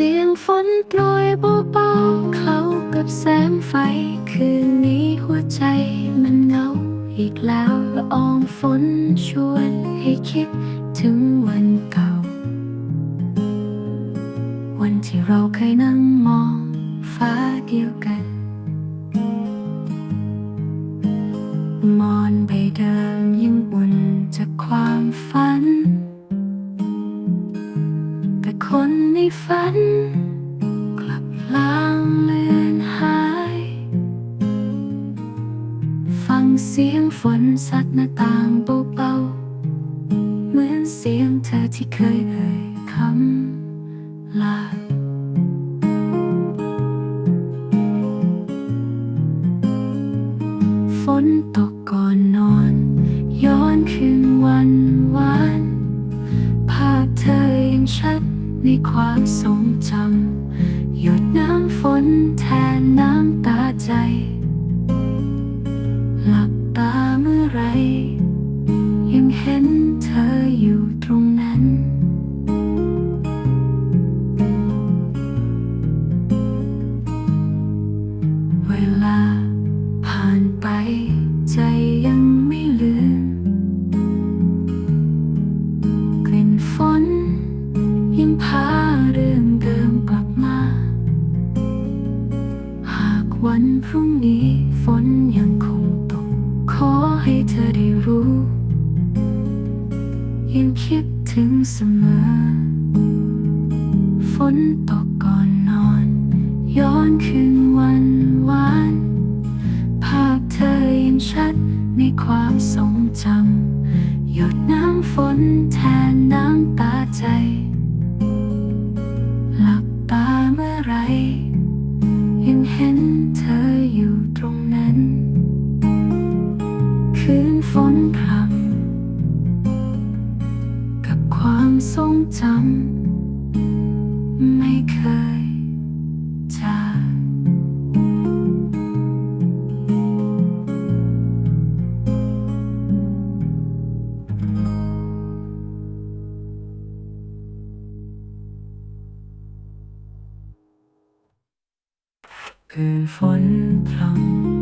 สียงฝนโปรยเบาๆเข้ากับแสงไฟ คืนนี้หัวใจมันเหงาอีกแล้วละอองฝนชวนให้คิดถึงวันเก่า วันที่เราเคยนั่งมองฟ้าเดียวกัน มอนใบเดิมยัง ฝัน กลับลางเลือนหาย ฟังเสียงฝนซัดหน้าต่างเบาๆ เหมือนเสียงเธอที่เคยเอ่ยคำลาฝนตกก่อน ความทรงจำหยดน้ำฝนแทนน้ำตาใจ หลับตาเมื่อไร รุ่งนี้ฝนยังคงตก ขอให้เธอได้รู้ ยังคิดถึงเสมอ ฝนตกก่อนนอน ย้อนคืนวันวาน ภาพเธอยังชัดในความทรงจำหยดน้ำฝนแทนน้ำตาใจ หลับตาเมื่อไร ยังเห็น คืนฝนพรำกับความทรงจำไม่เคยจางคืนฝนพรำ